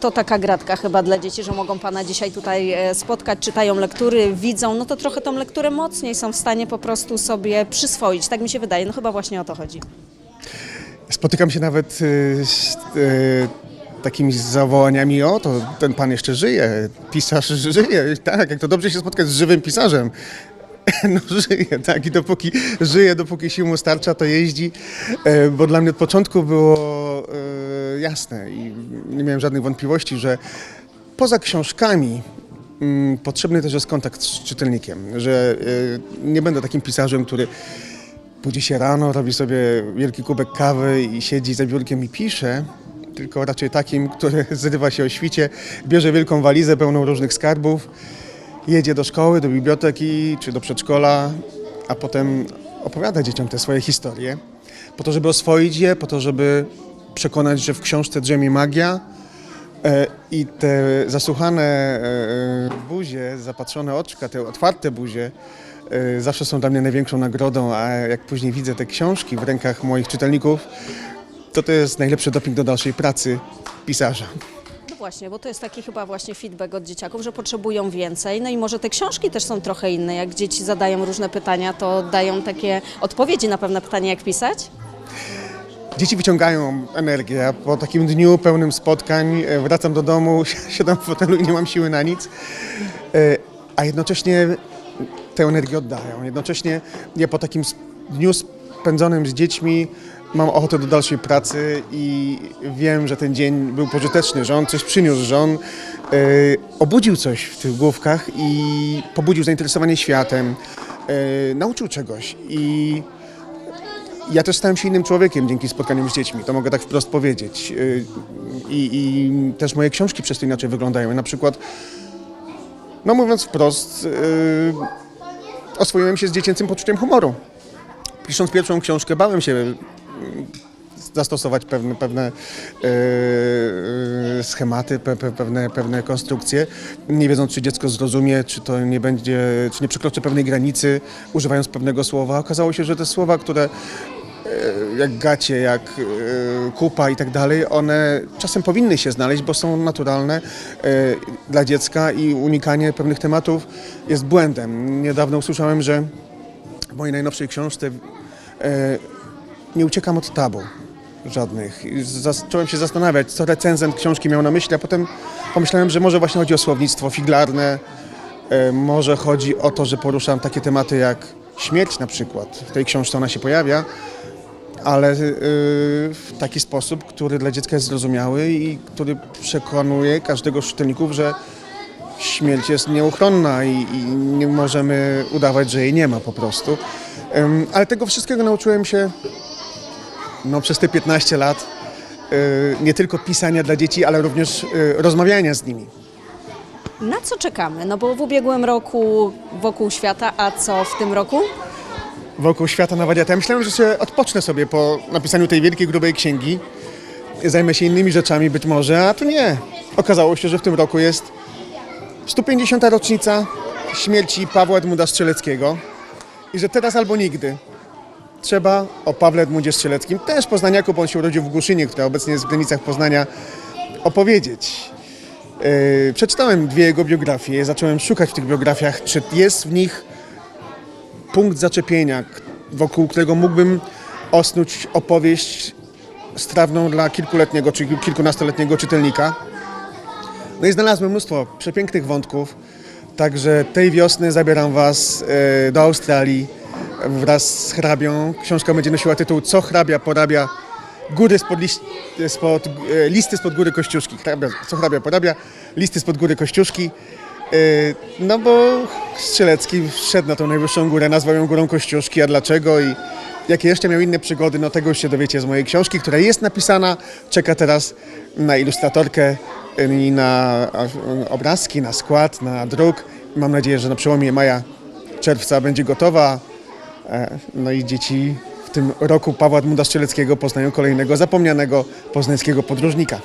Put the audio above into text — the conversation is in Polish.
To taka gratka chyba dla dzieci, że mogą Pana dzisiaj tutaj e, spotkać, czytają lektury, widzą, no to trochę tą lekturę mocniej są w stanie po prostu sobie przyswoić. Tak mi się wydaje, no chyba właśnie o to chodzi. Spotykam się nawet y, z y, takimi zawołaniami, o to ten pan jeszcze żyje, pisarz żyje, tak, jak to dobrze się spotkać z żywym pisarzem. No żyje, tak, i dopóki żyje, dopóki sił mu starcza, to jeździ, e, bo dla mnie od początku było e, jasne i nie miałem żadnych wątpliwości, że poza książkami mm, potrzebny też jest kontakt z czytelnikiem, że e, nie będę takim pisarzem, który budzi się rano, robi sobie wielki kubek kawy i siedzi za biurkiem i pisze, tylko raczej takim, który zrywa się o świcie, bierze wielką walizę pełną różnych skarbów, jedzie do szkoły, do biblioteki czy do przedszkola, a potem opowiada dzieciom te swoje historie, po to, żeby oswoić je, po to, żeby przekonać, że w książce drzemie magia, E, I te zasłuchane e, buzie, zapatrzone oczka, te otwarte buzie e, zawsze są dla mnie największą nagrodą, a jak później widzę te książki w rękach moich czytelników, to to jest najlepszy doping do dalszej pracy pisarza. No właśnie, bo to jest taki chyba właśnie feedback od dzieciaków, że potrzebują więcej. No i może te książki też są trochę inne. Jak dzieci zadają różne pytania, to dają takie odpowiedzi na pewne pytania, jak pisać. Dzieci wyciągają energię. a Po takim dniu pełnym spotkań e, wracam do domu, siadam w fotelu i nie mam siły na nic. E, A jednocześnie tę energię oddają. Jednocześnie ja po takim dniu spędzonym z dziećmi mam ochotę do dalszej pracy i wiem, że ten dzień był pożyteczny, że on coś przyniósł, że on e, obudził coś w tych główkach i pobudził zainteresowanie światem, nauczył czegoś i ja też stałem się innym człowiekiem dzięki spotkaniom z dziećmi, to mogę tak wprost powiedzieć. Yy, I, i też moje książki przez to inaczej wyglądają. Na przykład, no mówiąc wprost, yy, oswoiłem się z dziecięcym poczuciem humoru. Pisząc pierwszą książkę, bałem się yy, zastosować pewne, pewne yy, schematy, pe, pe, pewne, pewne konstrukcje, nie wiedząc, czy dziecko zrozumie, czy to nie będzie, czy nie przekroczy pewnej granicy, używając pewnego słowa. Okazało się, że te słowa, które jak gacie, jak e, kupa i tak dalej, one czasem powinny się znaleźć, bo są naturalne e, dla dziecka i unikanie pewnych tematów jest błędem. Niedawno usłyszałem, że w mojej najnowszej książce e, nie uciekam od tabu żadnych. Zacząłem się zastanawiać, co recenzent książki miał na myśli, a potem pomyślałem, że może właśnie chodzi o słownictwo figlarne, e, może chodzi o to, że poruszam takie tematy jak śmierć na przykład. W tej książce ona się pojawia, ale y, w taki sposób, który dla dziecka jest zrozumiały i który przekonuje każdego z czytelników, że śmierć jest nieuchronna i, i nie możemy udawać, że jej nie ma po prostu. Ale tego wszystkiego nauczyłem się no, przez te 15 lat. y, Nie tylko pisania dla dzieci, ale również y, rozmawiania z nimi. Na co czekamy? No bo w ubiegłym roku wokół świata, a co w tym roku? Wokół świata na wariata. Ja myślałem, że się odpocznę sobie po napisaniu tej wielkiej, grubej księgi. Zajmę się innymi rzeczami być może, a tu nie. Okazało się, że w tym roku jest 150. rocznica śmierci Pawła Edmunda Strzeleckiego i że teraz albo nigdy trzeba o Pawle Edmundzie Strzeleckim, też poznaniaku, bo on się urodził w Głuszynie, która obecnie jest w granicach Poznania, opowiedzieć. Yy, przeczytałem dwie jego biografie, zacząłem szukać w tych biografiach, czy jest w nich punkt zaczepienia, wokół którego mógłbym osnuć opowieść strawną dla kilkuletniego czy kilkunastoletniego czytelnika. No i znalazłem mnóstwo przepięknych wątków, także tej wiosny zabieram Was e, do Australii wraz z hrabią. Książka będzie nosiła tytuł Co hrabia porabia góry spod, liś, spod e, listy spod góry Kościuszki. Hrabia, co hrabia porabia listy spod góry Kościuszki. E, No bo Strzelecki wszedł na tą najwyższą górę, nazwał ją Górą Kościuszki, a dlaczego i jakie jeszcze miał inne przygody, no tego już się dowiecie z mojej książki, która jest napisana, czeka teraz na ilustratorkę y, i na y, obrazki, na skład, na druk. Mam nadzieję, że na przełomie maja, czerwca będzie gotowa. E, No i dzieci w tym roku Pawła Edmunda Strzeleckiego poznają kolejnego zapomnianego poznańskiego podróżnika.